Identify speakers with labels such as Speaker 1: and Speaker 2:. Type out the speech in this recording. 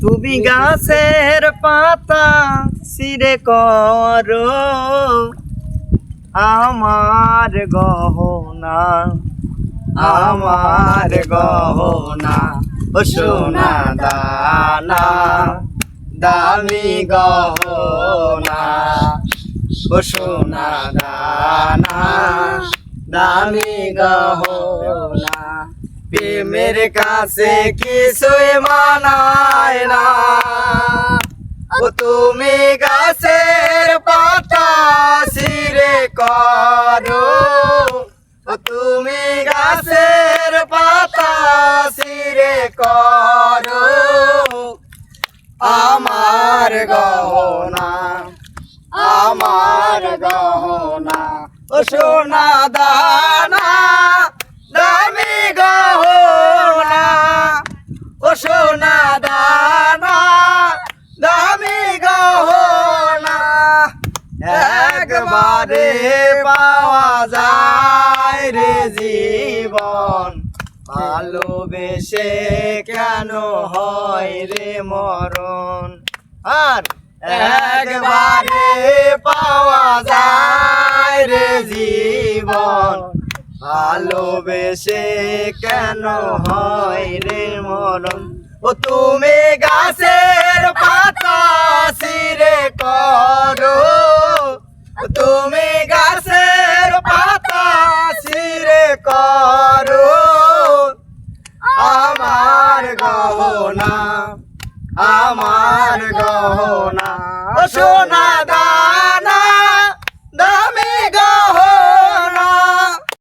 Speaker 1: তুমি গাছের পাতা সিরে করো। আমার গহনা আমার গহনা, ও সোনা দানা, দামি গহনা, ও সোনা দানা, দামি গহনা। প্রেমের কাছে কিছুই মানায় না। ও তুমি গাছের পাতা সিরে করো। ও তুমি গাছের পাতা সিরে করো। আমার গহনা আমার গহনা, ও সোনা দানা দামি গহনা ও সোনা দানা দামি গহনা একবারে পাওয়া যায় রে জীবন। ভালোবেসে কেন হয় রে মরণ? আর একবারে পাওয়া যায় রে জীবন। ভালোবেসে কেন হয় রে মরণ? ও তুমি গাছের পাতা সিরে করো। তুমি গাছের পাতা সিরে করো। আমার গহনা, আমার